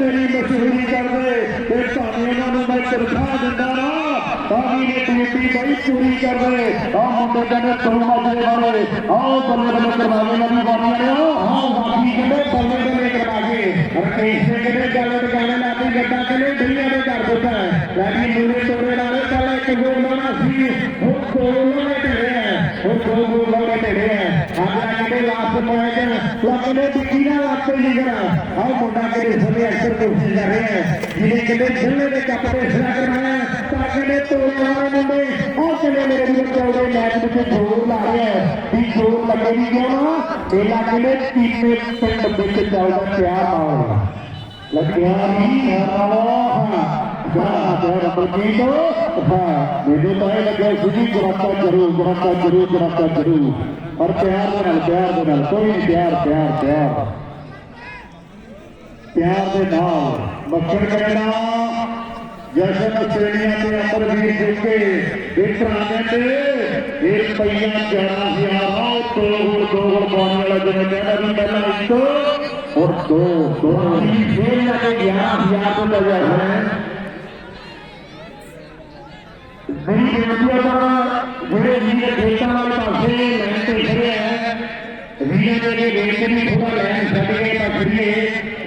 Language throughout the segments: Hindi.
मेरी मशहूरी कर दे एक तानिया मैं तनखा दिता ना तानी ने कमेटी बड़ी पूरी कर दे आ मुंडे कहने तलवा दे वाले आओ तलवा दे करवाने वाली बानिया ने हां बाकी कहने तलवा दे करवा के और कैसे कहने गल करने लाते गड्डा के लिए दुनिया में कर देता है लागी मेरे तोरे नाले चला के गोल माना सी वो गोल माने तेरे हैं वो गोल गोल माने तेरे हैं ਕਹਿੰਦੇ ਲਾਸਟ ਮੈਚ ਲੱਗਨੇ ਟਿੱਕੀ ਨਾਲ ਲੱਤੇ ਨਹੀਂ ਕਰਾ ਆਹ ਮੁੰਡਾ ਕਿਹੜੇ ਸਮੇਂ ਅਕਸਰ ਕੋਸ਼ਿਸ਼ ਕਰ ਰਿਹਾ ਹੈ ਜਿਹਨੇ ਕਹਿੰਦੇ ਜਿੰਨੇ ਦੇ ਕੱਪ ਤੇ ਫੈਸਲਾ ਕਰਨਾ ਹੈ ਤਾਂ ਕਹਿੰਦੇ ਤੋੜੇ ਵਾਲੇ ਮੁੰਡੇ ਆਹ ਕਹਿੰਦੇ ਮੇਰੇ ਵੀਰ ਚੱਲਦੇ ਮੈਚ ਵਿੱਚ ਜ਼ੋਰ ਲਾ ਰਿਹਾ ਹੈ ਵੀ ਜ਼ੋਰ ਲੱਗੇ ਵੀ ਕਿਉਂ ਨਾ ਪਹਿਲਾਂ ਕਹਿੰਦੇ ਕੀਪੇ ਪਿੰਡ ਵਿੱਚ ਚੱਲਦਾ ਪਿਆ ਮਾਹੌਲ ਲੱਗਿਆ ਨਹੀਂ ਹਾਂ मैंने तो है लगे सुजी गुरस्ता ज़रूर गुरस्ता ज़रूर गुरस्ता ज़रूर और प्यार दे प्यार दे कोई प्यार प्यार प्यार प्यार दे नाल मक्खन करना जशन श्रेणिया के अंदर भी जिसके एक राजे के एक पहिया जाना ही आ रहा तो और दो और पानी वाला जो कहना भी पहला एक और दो दो ही खेल लगे ग्यारह हज़ार को लगा है मेरी विनती है धीरे धीरे देखने वाले पासे लाइन तो इधर है। धीरे धीरे देखते में थोड़ा लाइन घटे तो फिरिए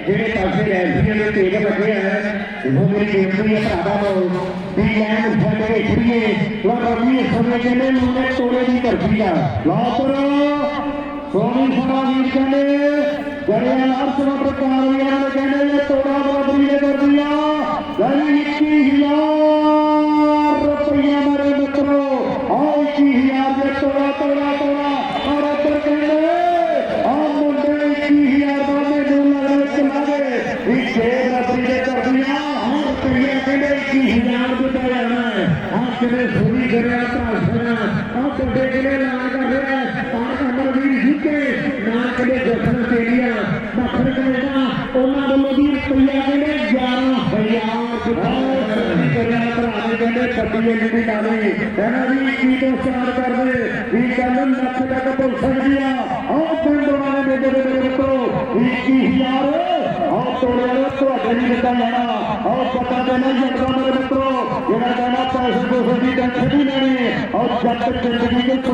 जेडे पासे एलपीएल में तेज बढ़े हैं वो मेरी विनती है, सादा को भी लाइन घटे फिरिए वह कभी समय के लिए मुझे तोड़े नहीं कर दिया। लाओ करो स्वामी समाज ने करे अर्थ प्रकार ਵੀ ਛੇ ਬਰਾਬਰੀ ਦੇ ਕਰਦੀ ਆ ਹਾਂ ਰੁਪਈਆ ਕਹਿੰਦੇ 21000 ਦਿੱਤਾ ਜਾਣਾ ਹੈ। ਆਹ ਕਿਵੇਂ ਸੁਣੀ ਕਰਿਆ ਭਾਸ਼ਣ ਆਹ ਤੁਹਾਡੇ ਕਿਲੇ ਐਲਾਨ ਕਰ ਰਿਹਾ ਤਾਂ ਅਮਰਵੀਰ ਜੀ ਕੇ ਨਾ ਕਿਲੇ ਜਸ਼ਨ ਆਸਟ੍ਰੇਲੀਆ ਮੱਖਣ ਕੈਨੇਡਾ ਉਹਨਾਂ ਵੱਲੋਂ ਵੀ ਰੁਪਈਆ ਕਹਿੰਦੇ 11000 ਦਿੱਤਾ। ਕਰਿਆ ਭਰਾ ਨੇ ਕਹਿੰਦੇ ਕੱਢੀਏ ਜਿਹੜੀ ਨਾਲੀ ਕਹਿੰਦਾ ਵੀ ਕੀ ਤੋਂ ਸਟਾਰਟ ਕਰਦੇ ਵੀ ਕੱਲ ਲੱਖ ਤੱਕ ਪਹੁੰਚ ਸਕਦੀ ਆ। ਆਹ ਪਿੰਡ ਵਾਲੇ ਮੇਲੇ ਦੇ ਮੇਰੇ ਮਿੱਤਰੋ 21000 ਆਹ ਤੋੜੇ और पता देना ये मित्रों कहना चाहे और जब के